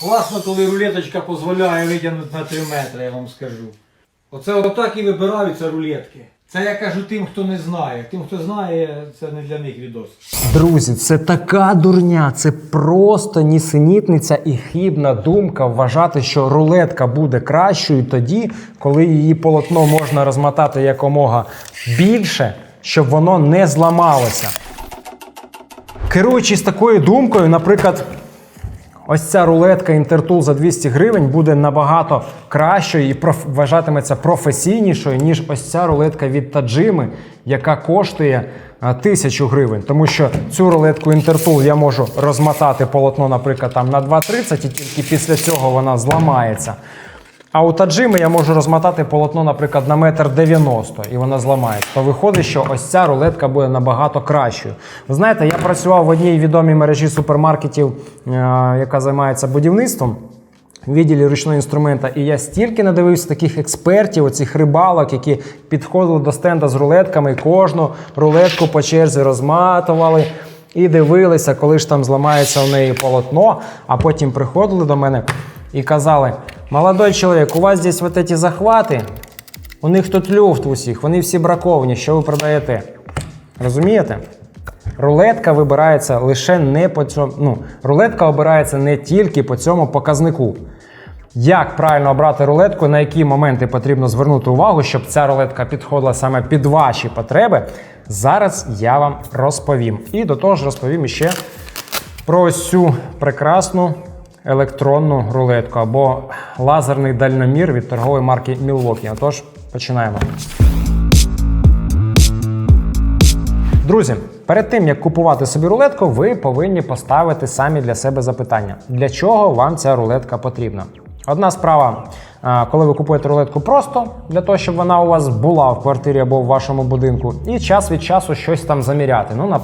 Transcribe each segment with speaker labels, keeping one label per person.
Speaker 1: Класно, коли рулеточка дозволяє витягнути на 3 метри, я вам скажу. Оце отак і вибираються рулетки. Це я кажу тим, хто не знає. Тим, хто знає, це не для них відос.
Speaker 2: Друзі, це така дурня, це просто нісенітниця і хибна думка вважати, що рулетка буде кращою тоді, коли її полотно можна розмотати якомога більше, щоб воно не зламалося. Керуючись такою думкою, наприклад, Ось ця рулетка інтертул за 200 гривень буде набагато кращою і проф... вважатиметься професійнішою, ніж ось ця рулетка від Таджими, яка коштує а, 1000 гривень. Тому що цю рулетку інтертул я можу розмотати полотно, наприклад, там на 2,30 і тільки після цього вона зламається. А у Tajimi я можу розмотати полотно, наприклад, на метр 90 і вона зламається. То виходить, що ось ця рулетка буде набагато кращою. Ви знаєте, я працював в одній відомій мережі супермаркетів, е, яка займається будівництвом. в Відділі ручного інструмента, і я стільки надивився таких експертів, оцих рибалок, які підходили до стенда з рулетками, і кожну рулетку по черзі розматували і дивилися, коли ж там зламається у неї полотно, а потім приходили до мене і казали: молодой чоловік, у вас здесь вот эти захвати, у них тут люфт в усіх, вони всі браковані, що ви продаєте? Розумієте? Рулетка вибирається лише не по цьому. Ну, рулетка обирається не тільки по цьому показнику. Як правильно обрати рулетку, на які моменти потрібно звернути увагу, щоб ця рулетка підходила саме під ваші потреби, зараз я вам розповім. І до того ж розповім ще про цю прекрасну електронну рулетку або лазерний дальномір від торгової марки Milwaukee. Отож, починаємо. Друзі, перед тим як купувати собі рулетку, ви повинні поставити самі для себе запитання, для чого вам ця рулетка потрібна. Одна справа, коли ви купуєте рулетку просто для того, щоб вона у вас була в квартирі або в вашому будинку, і час від часу щось там заміряти. Ну,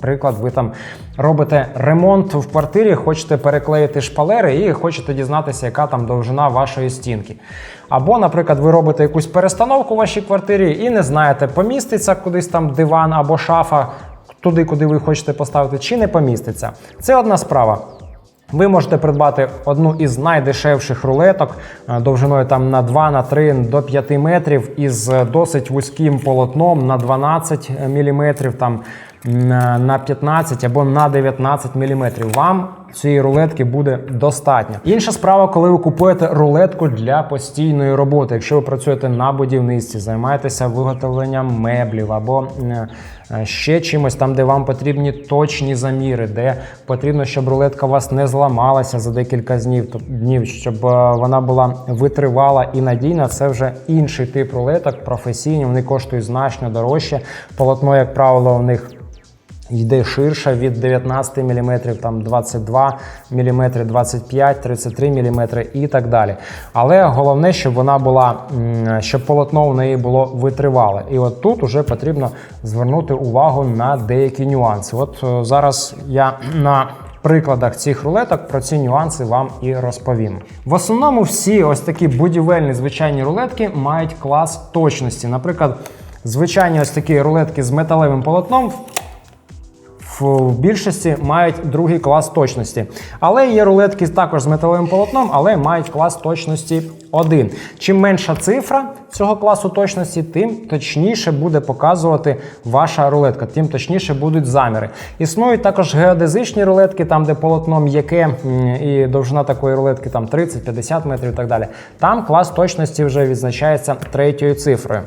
Speaker 2: наприклад, ви там робите ремонт в квартирі, хочете переклеїти шпалери і хочете дізнатися, яка там довжина вашої стінки. Або, наприклад, ви робите якусь перестановку в вашій квартирі і не знаєте, поміститься кудись там диван або шафа туди, куди ви хочете поставити, чи не поміститься. Це одна справа. Ви можете придбати одну із найдешевших рулеток е, довжиною там на 2, на 3, до 5 метрів із досить вузьким полотном на 12 мм, там на на 15 або на 19 мм. Вам цієї рулетки буде достатньо. Інша справа, коли ви купуєте рулетку для постійної роботи. Якщо ви працюєте на будівництві, займаєтеся виготовленням меблів або е, е, ще чимось там, де вам потрібні точні заміри, де потрібно, щоб рулетка у вас не зламалася за декілька днів, щоб е, вона була витривала і надійна. Це вже інший тип рулеток, професійні. Вони коштують значно дорожче. Полотно, як правило, у них йде ширша від 19 мм, там 22 мм, 25, 33 мм і так далі. Але головне, щоб вона була, щоб полотно в неї було витривале. І от тут вже потрібно звернути увагу на деякі нюанси. От е, зараз я на прикладах цих рулеток про ці нюанси вам і розповім. В основному всі ось такі будівельні звичайні рулетки мають клас точності. Наприклад, звичайні ось такі рулетки з металевим полотном в більшості мають другий клас точності. Але є рулетки також з металевим полотном, але мають клас точності 1. Чим менша цифра цього класу точності, тим точніше буде показувати ваша рулетка, тим точніше будуть заміри. Існують також геодезичні рулетки, там де полотно м'яке і довжина такої рулетки там 30-50 метрів і так далі. Там клас точності вже відзначається третьою цифрою.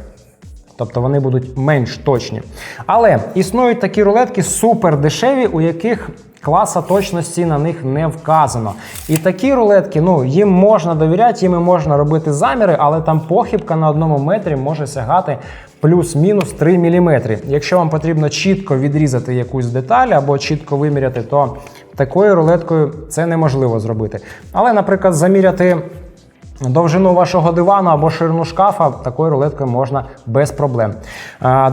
Speaker 2: Тобто вони будуть менш точні. Але існують такі рулетки супер дешеві, у яких класа точності на них не вказано. І такі рулетки, ну їм можна довіряти, їм можна робити заміри, але там похибка на одному метрі може сягати плюс-мінус 3 мм. Якщо вам потрібно чітко відрізати якусь деталь або чітко виміряти, то такою рулеткою це неможливо зробити. Але, наприклад, заміряти. Довжину вашого дивану або ширину шкафа такою рулеткою можна без проблем.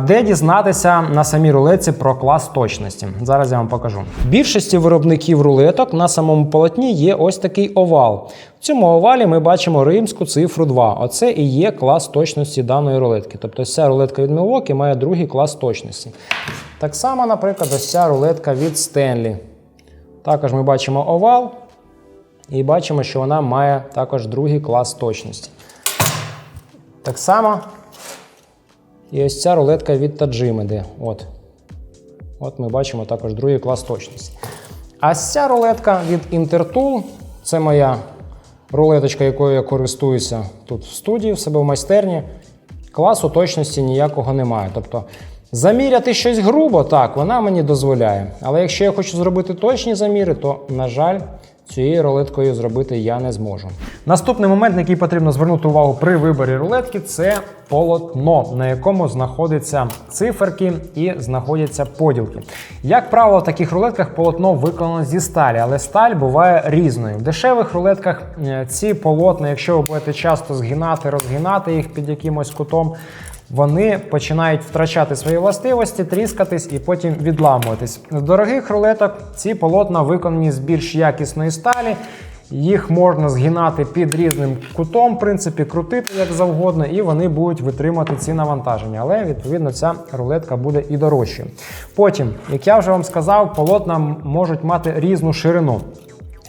Speaker 2: Де дізнатися на самій рулетці про клас точності? Зараз я вам покажу. В більшості виробників рулеток на самому полотні є ось такий овал. В цьому овалі ми бачимо римську цифру 2. Оце і є клас точності даної рулетки. Тобто ця рулетка від Milwaukee має другий клас точності. Так само, наприклад, ось ця рулетка від Stanley. Також ми бачимо овал. І бачимо, що вона має також другий клас точності. Так само. І ось ця рулетка від йде. От. От ми бачимо також другий клас точності. А ця рулетка від Intertool, це моя рулеточка, якою я користуюся тут в студії, в себе в майстерні. Класу точності ніякого немає. Тобто заміряти щось грубо, так, вона мені дозволяє. Але якщо я хочу зробити точні заміри, то, на жаль, цією рулеткою зробити я не зможу. Наступний момент, на який потрібно звернути увагу при виборі рулетки, це полотно, на якому знаходяться циферки і знаходяться поділки. Як правило, в таких рулетках полотно виконано зі сталі, але сталь буває різною. В дешевих рулетках е, ці полотна, якщо ви будете часто згинати, розгинати їх під якимось кутом, вони починають втрачати свої властивості, тріскатись і потім відламуватись. В дорогих рулеток ці полотна виконані з більш якісної сталі. Їх можна згинати під різним кутом, в принципі, крутити як завгодно, і вони будуть витримати ці навантаження. Але відповідно ця рулетка буде і дорожчою. Потім, як я вже вам сказав, полотна можуть мати різну ширину.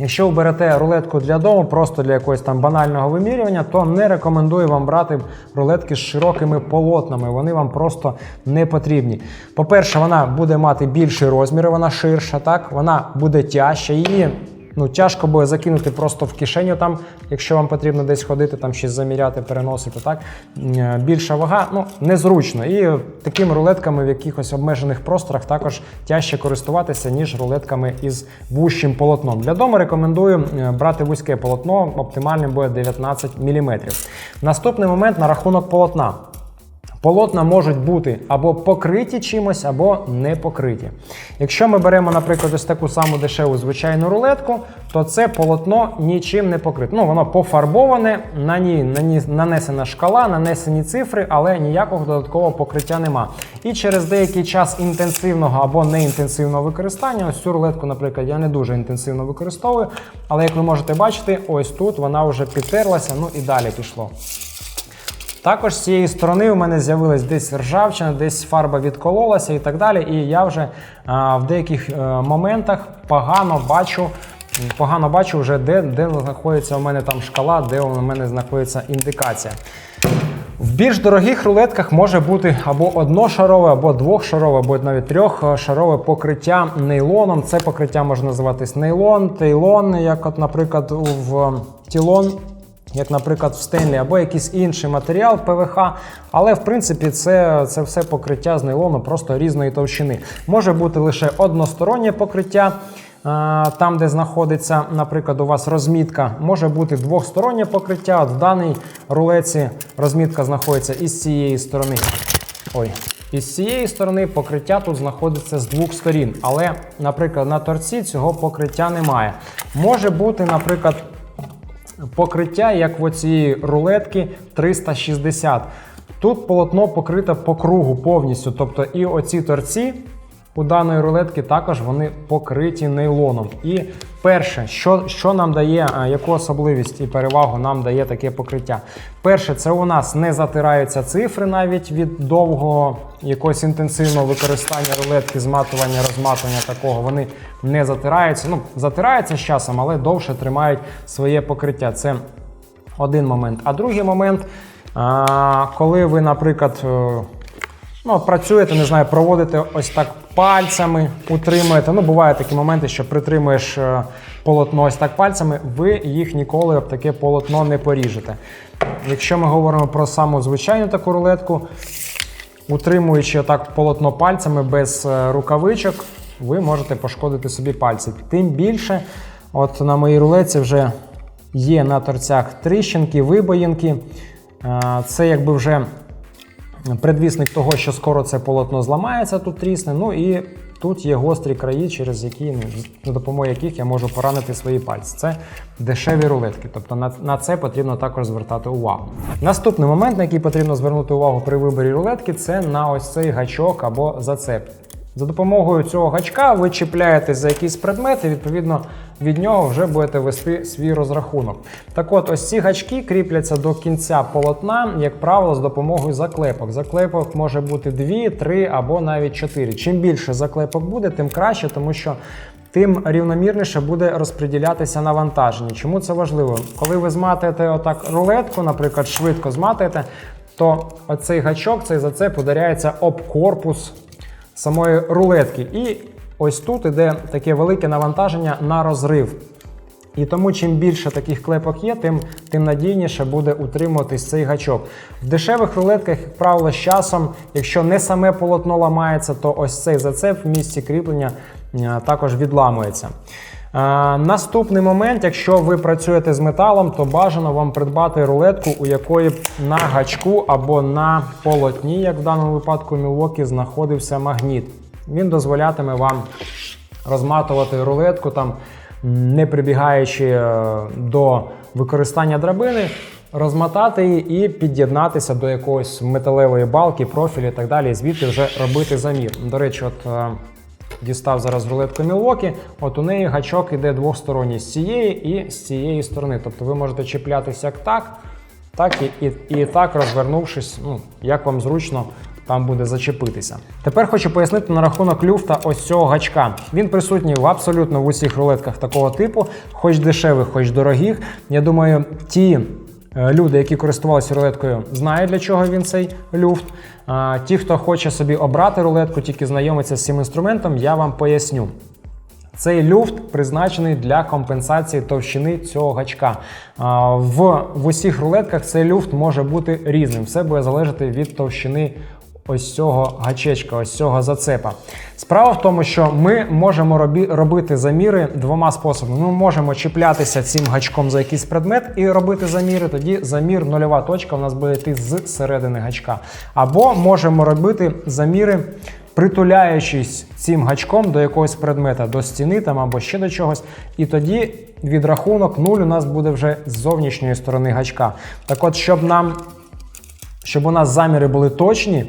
Speaker 2: Якщо ви берете рулетку для дому, просто для якогось там банального вимірювання, то не рекомендую вам брати рулетки з широкими полотнами. Вони вам просто не потрібні. По-перше, вона буде мати більший розмір, вона ширша, так вона буде тяжча. Її ну, тяжко буде закинути просто в кишеню, там, якщо вам потрібно десь ходити, там щось заміряти, переносити. Так Е, більша вага, ну незручно. І такими рулетками в якихось обмежених просторах також тяжче користуватися, ніж рулетками із вущим полотном. Для дому рекомендую е, брати вузьке полотно, оптимальним буде 19 мм. Наступний момент на рахунок полотна. Полотна можуть бути або покриті чимось, або не покриті. Якщо ми беремо, наприклад, ось таку саму дешеву звичайну рулетку, то це полотно нічим не покрите. Ну, воно пофарбоване, на ній, на ній нанесена шкала, нанесені цифри, але ніякого додаткового покриття нема. І через деякий час інтенсивного або неінтенсивного використання, ось цю рулетку, наприклад, я не дуже інтенсивно використовую, але як ви можете бачити, ось тут вона вже підтерлася, ну і далі пішло. Також з цієї сторони у мене з'явилась десь ржавчина, десь фарба відкололася і так далі. І я вже а, в деяких е, моментах погано бачу. Погано бачу вже, де, де знаходиться у мене там шкала, де у мене знаходиться індикація. В більш дорогих рулетках може бути або одношарове, або двохшарове, або навіть трьохшарове покриття нейлоном. Це покриття може називатись нейлон, тейлон, як, от, наприклад, в тілон як, наприклад, в Стенлі, або якийсь інший матеріал ПВХ. Але, в принципі, це, це все покриття з нейлону просто різної товщини. Може бути лише одностороннє покриття. Там, де знаходиться, наприклад, у вас розмітка, може бути двохстороннє покриття. От в даній рулеці розмітка знаходиться із цієї сторони. Ой, із цієї сторони покриття тут знаходиться з двох сторін. Але, наприклад, на торці цього покриття немає. Може бути, наприклад, покриття, як в оцій рулетки 360. Тут полотно покрите по кругу повністю. Тобто і оці торці у даної рулетки також вони покриті нейлоном. І перше, що що нам дає, яку особливість і перевагу нам дає таке покриття? Перше, це у нас не затираються цифри навіть від довгого якогось інтенсивного використання рулетки, зматування, розматування такого. Вони не затираються. Ну, затираються з часом, але довше тримають своє покриття. Це один момент. А другий момент, а, коли ви, наприклад, е, Ну, працюєте, не знаю, проводите ось так пальцями, утримуєте. Ну, бувають такі моменти, що притримуєш е, полотно ось так пальцями, ви їх ніколи об таке полотно не поріжете. Якщо ми говоримо про саму звичайну таку рулетку, утримуючи отак полотно пальцями без е, рукавичок, ви можете пошкодити собі пальці. Тим більше, от на моїй рулетці вже є на торцях тріщинки, вибоїнки. Е, Це якби вже предвісник того, що скоро це полотно зламається, тут трісне. Ну і тут є гострі краї, через які ну, за допомогою яких я можу поранити свої пальці. Це дешеві рулетки. Тобто на, на це потрібно також звертати увагу. Наступний момент, на який потрібно звернути увагу при виборі рулетки, це на ось цей гачок або зацеп. За допомогою цього гачка ви чіпляєтесь за якийсь предмет, і відповідно від нього вже будете вести свій розрахунок. Так от, ось ці гачки кріпляться до кінця полотна, як правило, з допомогою заклепок. Заклепок може бути 2, 3 або навіть 4. Чим більше заклепок буде, тим краще, тому що тим рівномірніше буде розподілятися навантаження. Чому це важливо? Коли ви зматуєте отак рулетку, наприклад, швидко зматуєте, то оцей гачок, цей зацеп ударяється об корпус самої рулетки. І ось тут іде таке велике навантаження на розрив. І тому чим більше таких клепок є, тим, тим надійніше буде утримуватись цей гачок. В дешевих рулетках, як правило, з часом, якщо не саме полотно ламається, то ось цей зацеп в місці кріплення е, також відламується. Е, наступний момент, якщо ви працюєте з металом, то бажано вам придбати рулетку, у якої на гачку або на полотні, як в даному випадку Milwaukee, знаходився магніт. Він дозволятиме вам розматувати рулетку там, не прибігаючи е, до використання драбини, розмотати її і під'єднатися до якоїсь металевої балки, профілі і так далі, звідти вже робити замір. До речі, от е, дістав зараз рулетку Milwaukee, от у неї гачок іде двосторонній з цієї і з цієї сторони. Тобто ви можете чіплятися як так, так і, і, і так розвернувшись, ну, як вам зручно там буде зачепитися. Тепер хочу пояснити на рахунок люфта ось цього гачка. Він присутній в абсолютно в усіх рулетках такого типу, хоч дешевих, хоч дорогих. Я думаю, ті. е, Люди, які користувалися рулеткою, знають для чого він цей люфт. Ті, хто хоче собі обрати рулетку, тільки знайомиться з цим інструментом, я вам поясню. Цей люфт призначений для компенсації товщини цього гачка. В, в усіх рулетках цей люфт може бути різним. Все буде залежати від товщини ось цього гачечка, ось цього зацепа. Справа в тому, що ми можемо робі, робити заміри двома способами. Ми можемо чіплятися цим гачком за якийсь предмет і робити заміри. Тоді замір нульова точка у нас буде йти з середини гачка. Або можемо робити заміри притуляючись цим гачком до якогось предмета, до стіни там або ще до чогось, і тоді відрахунок 0 у нас буде вже з зовнішньої сторони гачка. Так от, щоб нам щоб у нас заміри були точні,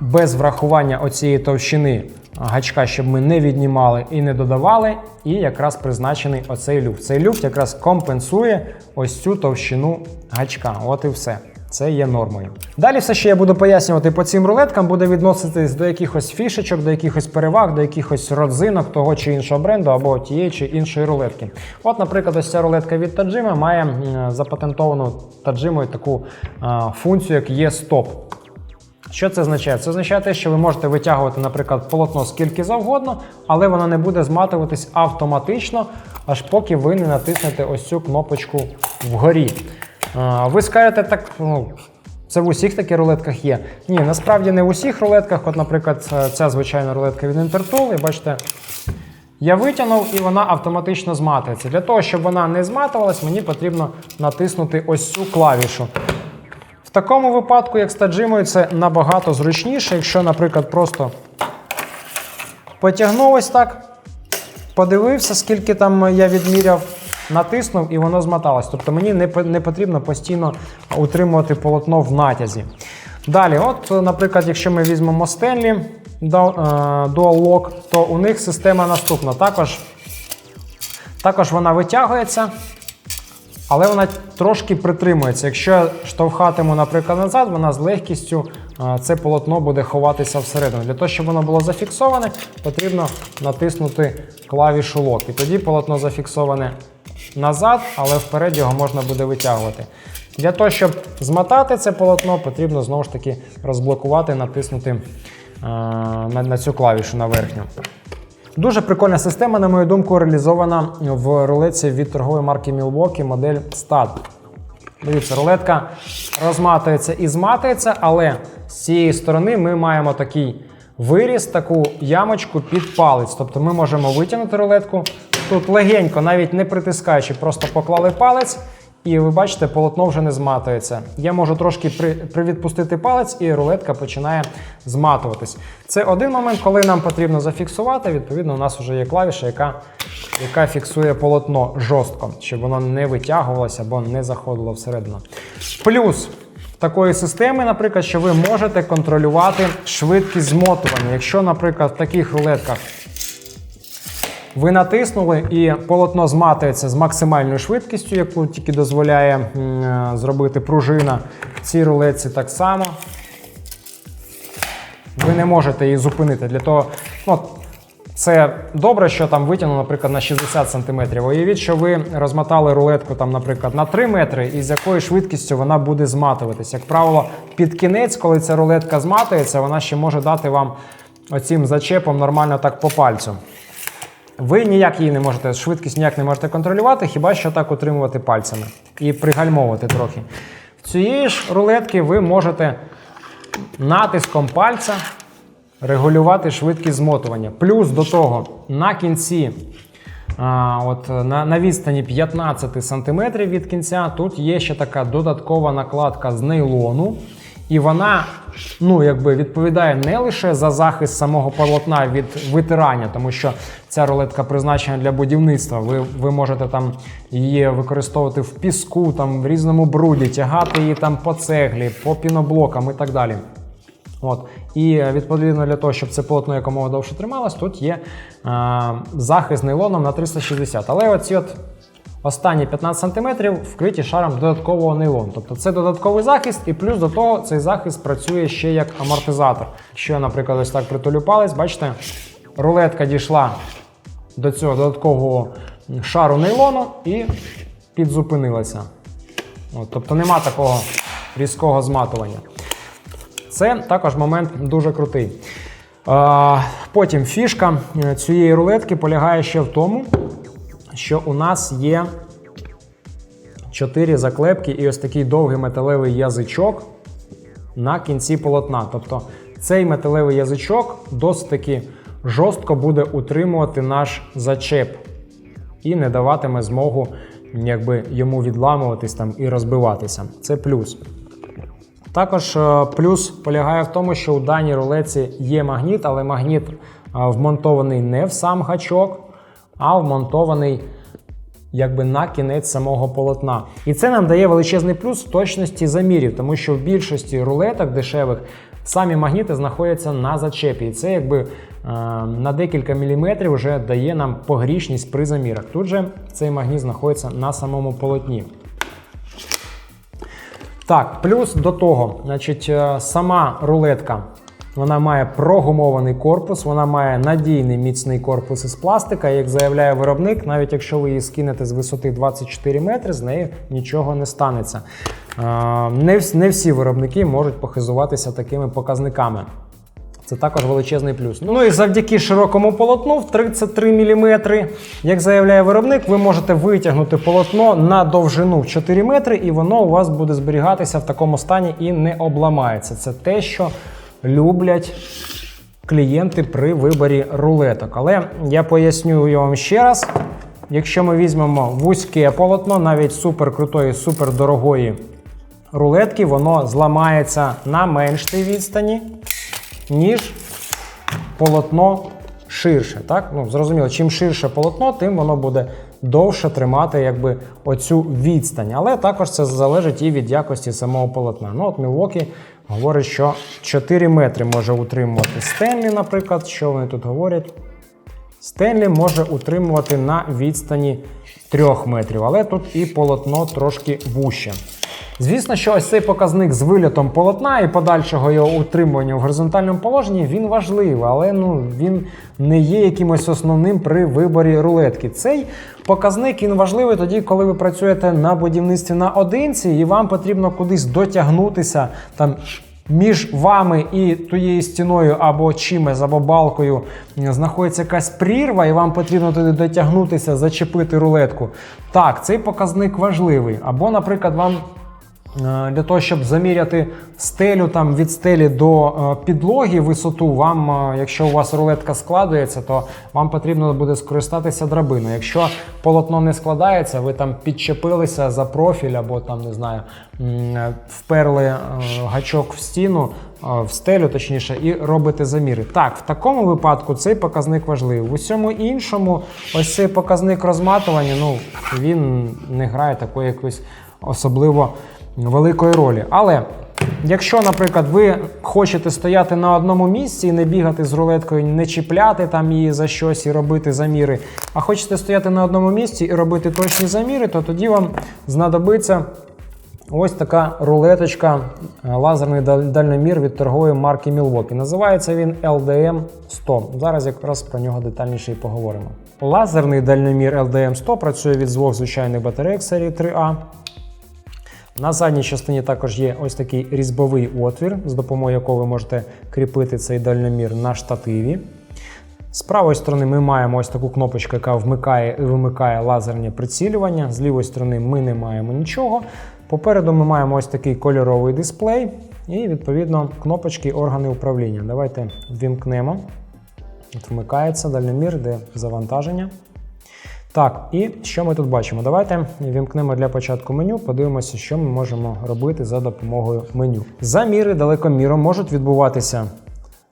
Speaker 2: без врахування оцієї товщини гачка, щоб ми не віднімали і не додавали, і якраз призначений оцей люфт. Цей люфт якраз компенсує ось цю товщину гачка. От і все. Це є нормою. Далі все, що я буду пояснювати по цим рулеткам, буде відноситись до якихось фішечок, до якихось переваг, до якихось родзинок того чи іншого бренду або тієї чи іншої рулетки. От, наприклад, ось ця рулетка від Tajima має запатентовану Tajima таку а, функцію, як є стоп. Що це означає? Це означає те, що ви можете витягувати, наприклад, полотно скільки завгодно, але воно не буде зматуватись автоматично, аж поки ви не натиснете ось цю кнопочку вгорі. Ви скажете, так, ну, це в усіх таких рулетках є. Ні, насправді не в усіх рулетках. От, наприклад, ця- звичайна рулетка від Intertool, і бачите, я витягнув і вона автоматично зматується. Для того, щоб вона не зматувалась, мені потрібно натиснути ось цю клавішу. В такому випадку, як з це набагато зручніше, якщо, наприклад, просто потягнув ось так, подивився, скільки там я відміряв, натиснув і воно змоталось. Тобто мені не, потрібно постійно утримувати полотно в натязі. Далі, от, наприклад, якщо ми візьмемо Stanley Dual е, Lock, то у них система наступна. Також, також вона витягується. Але вона трошки притримується. Якщо я штовхатиму, наприклад, назад, вона з легкістю це полотно буде ховатися всередину. Для того, щоб воно було зафіксоване, потрібно натиснути клавішу лок. І тоді полотно зафіксоване назад, але вперед його можна буде витягувати. Для того, щоб змотати це полотно, потрібно знову ж таки розблокувати, натиснути а, на, цю клавішу на верхню. Дуже прикольна система, на мою думку, реалізована в рулетці від торгової марки Milwaukee модель STAD. Дивіться, рулетка розматується і зматується, але з цієї сторони ми маємо такий виріз, таку ямочку під палець. Тобто ми можемо витягнути рулетку тут легенько, навіть не притискаючи, просто поклали палець. І ви бачите, полотно вже не зматується. Я можу трошки при, привідпустити палець, і рулетка починає зматуватись. Це один момент, коли нам потрібно зафіксувати. Відповідно, у нас вже є клавіша, яка, яка фіксує полотно жорстко, щоб воно не витягувалося або не заходило всередину. Плюс такої системи, наприклад, що ви можете контролювати швидкість змотування. Якщо, наприклад, в таких рулетках ви натиснули і полотно зматується з максимальною швидкістю, яку тільки дозволяє е, зробити пружина. В цій рулетці так само. Ви не можете її зупинити. Для того, ну, Це добре, що там витягнуло, наприклад, на 60 см. Уявіть, що ви розмотали рулетку, там, наприклад, на 3 метри, і з якою швидкістю вона буде зматуватись. Як правило, під кінець, коли ця рулетка зматується, вона ще може дати вам оцим зачепом нормально так по пальцю. Ви ніяк її не можете, швидкість ніяк не можете контролювати, хіба що так утримувати пальцями і пригальмовувати трохи. В цієї ж рулетки ви можете натиском пальця регулювати швидкість змотування. Плюс до того на кінці, а, от, на, на відстані 15 см від кінця, тут є ще така додаткова накладка з нейлону. І вона ну, якби відповідає не лише за захист самого полотна від витирання, тому що ця рулетка призначена для будівництва. Ви, ви можете там її використовувати в піску, там в різному бруді, тягати її там по цеглі, по піноблокам і так далі. От. І е, відповідно для того, щоб це полотно якомога довше трималось, тут є е, захист нейлоном на 360. Але оці от останні 15 см вкриті шаром додаткового нейлону. Тобто це додатковий захист, і плюс до того цей захист працює ще як амортизатор. Якщо я, наприклад, ось так притулю палець, бачите, рулетка дійшла до цього додаткового шару нейлону і підзупинилася. От, тобто нема такого різкого зматування. Це також момент дуже крутий. Потім фішка е, цієї рулетки полягає ще в тому, що у нас є чотири заклепки і ось такий довгий металевий язичок на кінці полотна. Тобто цей металевий язичок досить таки жорстко буде утримувати наш зачеп і не даватиме змогу якби, йому відламуватись там і розбиватися. Це плюс. Також е, плюс полягає в тому, що у даній рулеці є магніт, але магніт е, вмонтований не в сам гачок, а вмонтований якби на кінець самого полотна. І це нам дає величезний плюс в точності замірів, тому що в більшості рулеток дешевих самі магніти знаходяться на зачепі. І це якби е, на декілька міліметрів вже дає нам погрішність при замірах. Тут же цей магніт знаходиться на самому полотні. Так, плюс до того, значить, е, сама рулетка вона має прогумований корпус, вона має надійний міцний корпус із пластика. Як заявляє виробник, навіть якщо ви її скинете з висоти 24 метри, з нею нічого не станеться. Не, не всі виробники можуть похизуватися такими показниками. Це також величезний плюс. Ну і завдяки широкому полотну в 33 мм, як заявляє виробник, ви можете витягнути полотно на довжину в 4 метри, і воно у вас буде зберігатися в такому стані і не обламається. Це те, що люблять клієнти при виборі рулеток. Але я поясню вам ще раз. Якщо ми візьмемо вузьке полотно, навіть супер крутої, супер дорогої рулетки, воно зламається на меншій відстані ніж полотно ширше. Так? Ну, зрозуміло, чим ширше полотно, тим воно буде довше тримати якби, оцю відстань. Але також це залежить і від якості самого полотна. Ну, от Milwaukee говорить, що 4 метри може утримувати Стенлі, наприклад, що вони тут говорять. Стенлі може утримувати на відстані 3 метрів, але тут і полотно трошки вуще. Звісно, що ось цей показник з вильотом полотна і подальшого його утримування в горизонтальному положенні він важливий, але ну, він не є якимось основним при виборі рулетки. Цей показник він важливий тоді, коли ви працюєте на будівництві наодинці, і вам потрібно кудись дотягнутися там між вами і тією стіною або чимось, або балкою знаходиться якась прірва, і вам потрібно туди дотягнутися, зачепити рулетку. Так, цей показник важливий. Або, наприклад, вам. Е, Для того, щоб заміряти стелю там від стелі до е, підлоги висоту, вам, е, якщо у вас рулетка складується, то вам потрібно буде скористатися драбиною. Якщо полотно не складається, ви там підчепилися за профіль або там не знаю, вперли гачок в стіну, в стелю, точніше, і робите заміри. Так, в такому випадку цей показник важливий. В усьому іншому, ось цей показник розматування, ну він не грає такої якоїсь особливо великої ролі. Але якщо, наприклад, ви хочете стояти на одному місці і не бігати з рулеткою, не чіпляти там її за щось і робити заміри, а хочете стояти на одному місці і робити точні заміри, то тоді вам знадобиться Ось така рулеточка, е, лазерний дальномір від торгової марки Milwaukee. Називається він LDM 100. Зараз якраз про нього детальніше і поговоримо. Лазерний дальномір LDM 100 працює від двох звичайних батарейок серії 3A. На задній частині також є ось такий різьбовий отвір, з допомогою якого ви можете кріпити цей дальномір на штативі. З правої сторони ми маємо ось таку кнопочку, яка вмикає і вимикає лазерне прицілювання. З лівої сторони ми не маємо нічого. Попереду ми маємо ось такий кольоровий дисплей і, відповідно, кнопочки органи управління. Давайте ввімкнемо. От вмикається дальномір, де завантаження. Так, і що ми тут бачимо? Давайте вімкнемо для початку меню, подивимося, що ми можемо робити за допомогою меню. Заміри далекоміром можуть відбуватися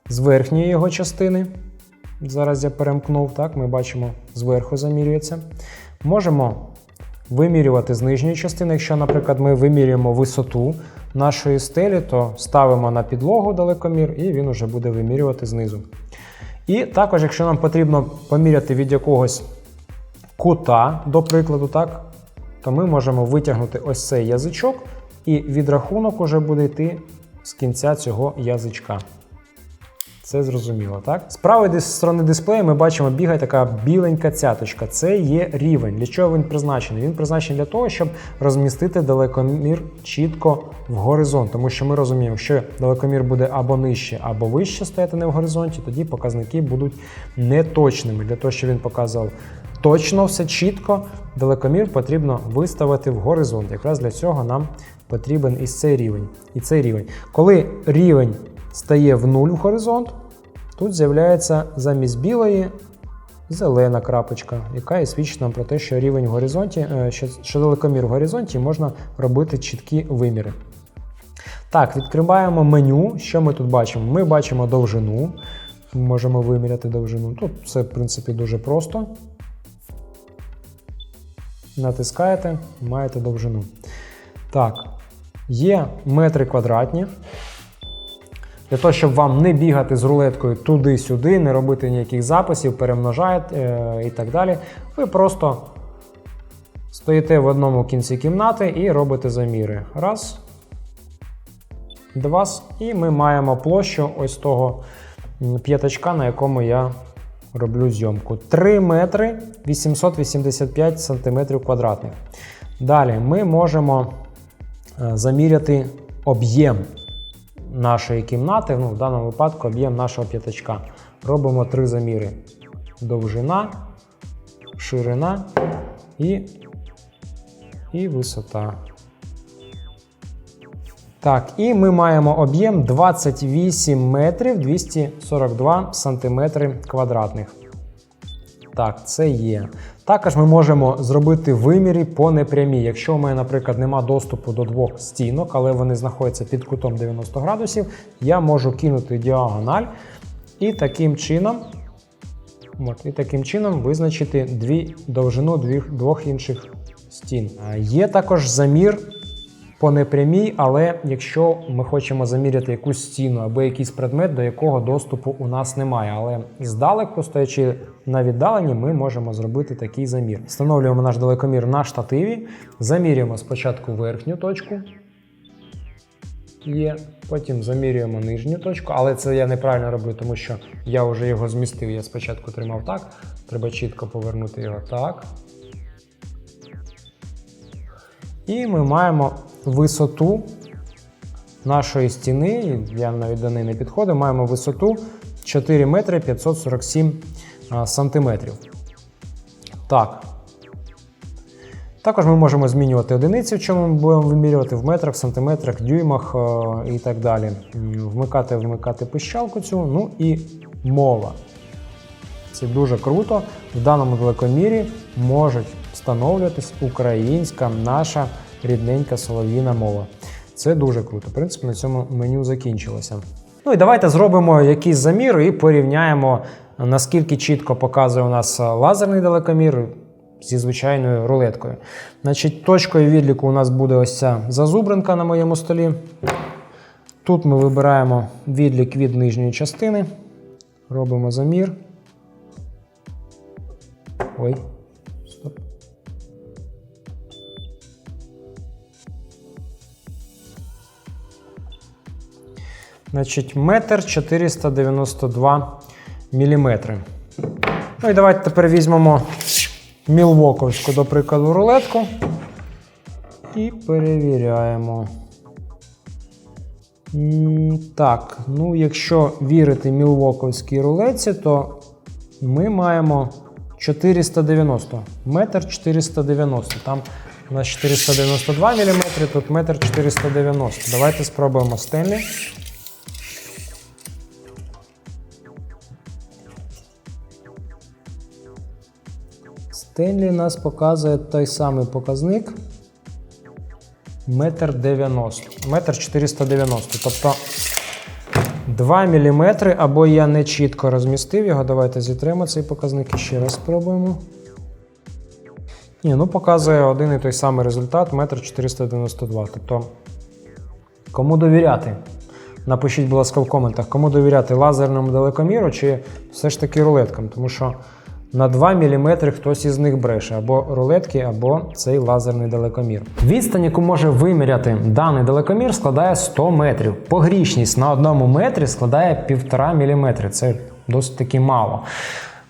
Speaker 2: з верхньої його частини. Зараз я перемкнув, так, ми бачимо, зверху замірюється. Можемо вимірювати з нижньої частини. Якщо, наприклад, ми вимірюємо висоту нашої стелі, то ставимо на підлогу далекомір і він вже буде вимірювати знизу. І також, якщо нам потрібно поміряти від якогось кута, до прикладу, так, то ми можемо витягнути ось цей язичок, і відрахунок уже буде йти з кінця цього язичка. Це зрозуміло, так? З правої сторони дисплею ми бачимо бігає така біленька цяточка. Це є рівень. Для чого він призначений? Він призначений для того, щоб розмістити далекомір чітко в горизонт. Тому що ми розуміємо, якщо далекомір буде або нижче, або вище стояти не в горизонті, тоді показники будуть неточними. Для того, щоб він показав точно все чітко, далекомір потрібно виставити в горизонт. Якраз для цього нам потрібен і цей рівень. І цей рівень. Коли рівень стає в нуль горизонт, тут з'являється замість білої зелена крапочка, яка і свідчить нам про те, що рівень в горизонті, е, що, далекомір в горизонті можна робити чіткі виміри. Так, відкриваємо меню. Що ми тут бачимо? Ми бачимо довжину. Можемо виміряти довжину. Тут це, в принципі, дуже просто. Натискаєте, маєте довжину. Так, є метри квадратні. Для того, щоб вам не бігати з рулеткою туди-сюди, не робити ніяких записів, перемножаєте е, і так далі. Ви просто стоїте в одному кінці кімнати і робите заміри. Раз, два, і ми маємо площу ось того п'ятачка, на якому я роблю зйомку. 3 метри 885 сантиметрів квадратних. Далі ми можемо е, заміряти об'єм нашої кімнати, ну, в даному випадку об'єм нашого п'ятачка. Робимо три заміри: довжина, ширина і, і висота. Так, і ми маємо об'єм 28 метрів 242 сантиметри квадратних. Так, це є. Також ми можемо зробити виміри по непрямій. Якщо у мене, наприклад, нема доступу до двох стінок, але вони знаходяться під кутом 90 градусів, я можу кинути діагональ і таким чином, і таким чином визначити дві, довжину двох, двох інших стін. Є також замір по непрямій, але якщо ми хочемо заміряти якусь стіну або якийсь предмет, до якого доступу у нас немає. Але здалеку, стоячи на віддаленні, ми можемо зробити такий замір. Встановлюємо наш далекомір на штативі, замірюємо спочатку верхню точку. Є, потім замірюємо нижню точку, але це я неправильно роблю, тому що я вже його змістив. Я спочатку тримав так, треба чітко повернути його так. І ми маємо висоту нашої стіни, я навіть до неї не підходив, маємо висоту 4 метри 547 сантиметрів. Так. Також ми можемо змінювати одиниці, в чому ми будемо вимірювати в метрах, сантиметрах, дюймах і так далі. Вмикати, вмикати пищалку цю, ну і мова. Це дуже круто. В даному далекомірі можуть встановлюватись українська наша рідненька солов'їна мова. Це дуже круто. В принципі, на цьому меню закінчилося. Ну і давайте зробимо якийсь замір і порівняємо, наскільки чітко показує у нас лазерний далекомір зі звичайною рулеткою. Значить, точкою відліку у нас буде ось ця зазубринка на моєму столі. Тут ми вибираємо відлік від нижньої частини, робимо замір. Ой. Значить, метр 492 міліметри. Ну і давайте тепер візьмемо мілвоковську, до прикладу, рулетку. І перевіряємо. Так, ну якщо вірити мілвоковській рулетці, то ми маємо 490. Метр 490. Там у нас 492 мм, тут метр 490. Давайте спробуємо Стенлі. Стенлі нас показує той самий показник. Метр 90. Метр 490. Тобто 2 мм, або я не чітко розмістив його. Давайте зітримо цей показник і ще раз спробуємо. Ні, ну показує один і той самий результат 1,492 м. Тобто, кому довіряти? Напишіть, будь ласка, в коментах, кому довіряти лазерному далекоміру чи все ж таки рулеткам, тому що на 2 мм хтось із них бреше, або рулетки, або цей лазерний далекомір. Відстань, яку може виміряти даний далекомір, складає 100 метрів. Погрішність на одному метрі складає 1,5 мм. Це досить таки мало.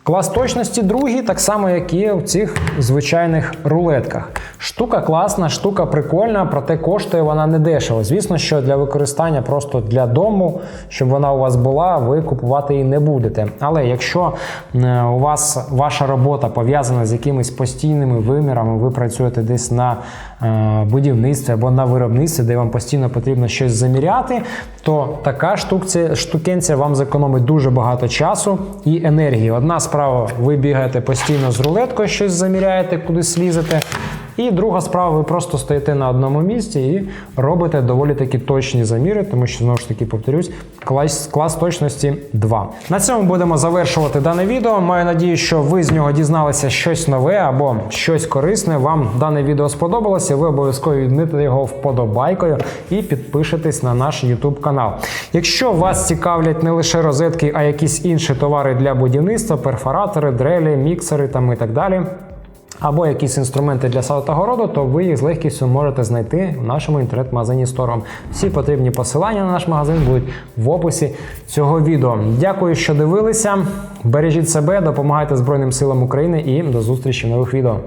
Speaker 2: Клас точності другий, так само, як і в цих звичайних рулетках. Штука класна, штука прикольна, проте коштує вона не дешево. Звісно, що для використання просто для дому, щоб вона у вас була, ви купувати її не будете. Але якщо е, у вас ваша робота пов'язана з якимись постійними вимірами, ви працюєте десь на будівництві або на виробництві, де вам постійно потрібно щось заміряти, то така штукенція вам зекономить дуже багато часу і енергії. Одна справа, ви бігаєте постійно з рулеткою, щось заміряєте, кудись лізете. І друга справа, ви просто стоїте на одному місці і робите доволі такі точні заміри, тому що знову ж таки повторюсь, клас, клас точності 2. На цьому будемо завершувати дане відео. Маю надію, що ви з нього дізналися щось нове або щось корисне. Вам дане відео сподобалося. Ви обов'язково відмітите його вподобайкою і підпишетесь на наш YouTube канал. Якщо вас цікавлять не лише розетки, а якісь інші товари для будівництва, перфоратори, дрелі, міксери там і так далі або якісь інструменти для саду то ви їх з легкістю можете знайти в нашому інтернет-магазині Storm. Всі потрібні посилання на наш магазин будуть в описі цього відео. Дякую, що дивилися. Бережіть себе, допомагайте Збройним силам України і до зустрічі в нових відео.